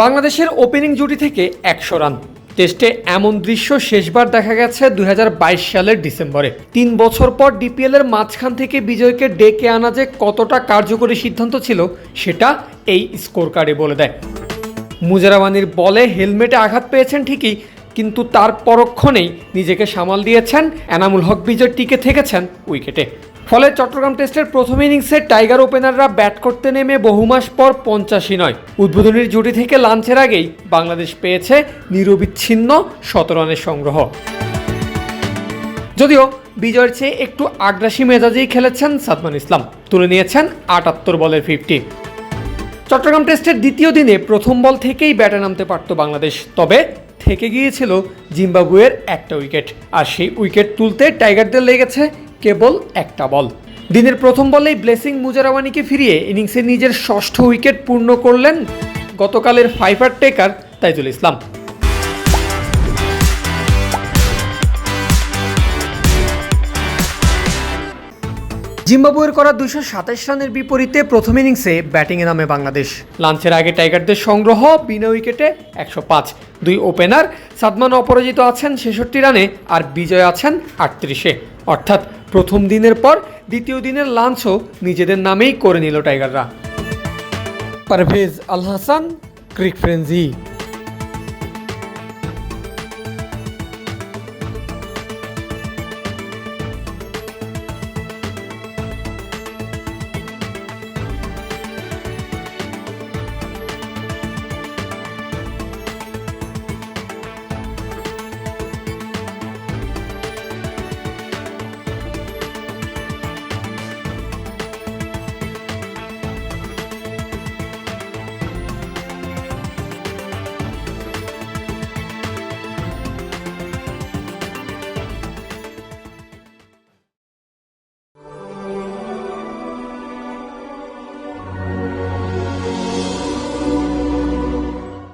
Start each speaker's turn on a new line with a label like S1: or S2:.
S1: বাংলাদেশের ওপেনিং জুটি থেকে একশো রান। টেস্টে এমন দৃশ্য শেষবার দেখা গেছে দুই হাজার বাইশ সালের ডিসেম্বরে। তিন বছর পর ডিপিএল এর মাঝখান থেকে বিজয়কে ডেকে আনা যে কতটা কার্যকরী সিদ্ধান্ত ছিল, সেটা এই স্কোর কার্ডে বলে দেয়। মুজারাবানির বলে হেলমেটে আঘাত পেয়েছেন ঠিকই, কিন্তু তার পরক্ষণেই নিজেকে সামাল দিয়েছেন এনামুল হক বিজয় টিকে থেকেছেন উইকেটে। ফলে চট্টগ্রাম টেস্টের প্রথম ইনিংসে টাইগার ওপেনাররা ব্যাট করতে নেমে বহু মাস পর পঞ্চাশি নয়। উদ্বোধনীর জুটি থেকে লাঞ্চের আগেই বাংলাদেশ পেয়েছে নিরবিচ্ছিন্ন শতরানের সংগ্রহ। যদিও বিজয়ের চেয়ে একটু আগ্রাসী মেজাজেই খেলেছেন সাদমান ইসলাম। তুলে নিয়েছেন আটাত্তর বলের ফিফটি। চট্টগ্রাম টেস্টের দ্বিতীয় দিনে প্রথম বল থেকেই ব্যাটে নামতে পারত বাংলাদেশ। তবে থেকে গিয়েছিল জিম্বাবুয়ের একটা উইকেট। আর সেই উইকেট তুলতে টাইগারদের লেগেছে কেবল একটা বল। দিনের প্রথম বলেই ব্লেসিং মুজারাওয়ানিকে ফিরিয়ে ইনিংসে নিজের ষষ্ঠ উইকেট পূর্ণ করলেন গতকালের ফাইফার টেকার তাইজুল ইসলাম। জিম্বাবুয়ের করা দুশো সাতাশ রানের বিপরীতে প্রথম ইনিংসে ব্যাটিংয়ে নামে বাংলাদেশ। লাঞ্চের আগে টাইগারদের সংগ্রহ বিনা উইকেটে একশো পাঁচ। দুই ওপেনার সাদমান অপরাজিত আছেন ছেষট্টি রানে আর বিজয় আছেন আটত্রিশে। অর্থাৎ প্রথম দিনের পর দ্বিতীয় দিনের লাঞ্চও নিজেদের নামেই করে নিল টাইগাররা। Parvez Al Hasan, cric frenzy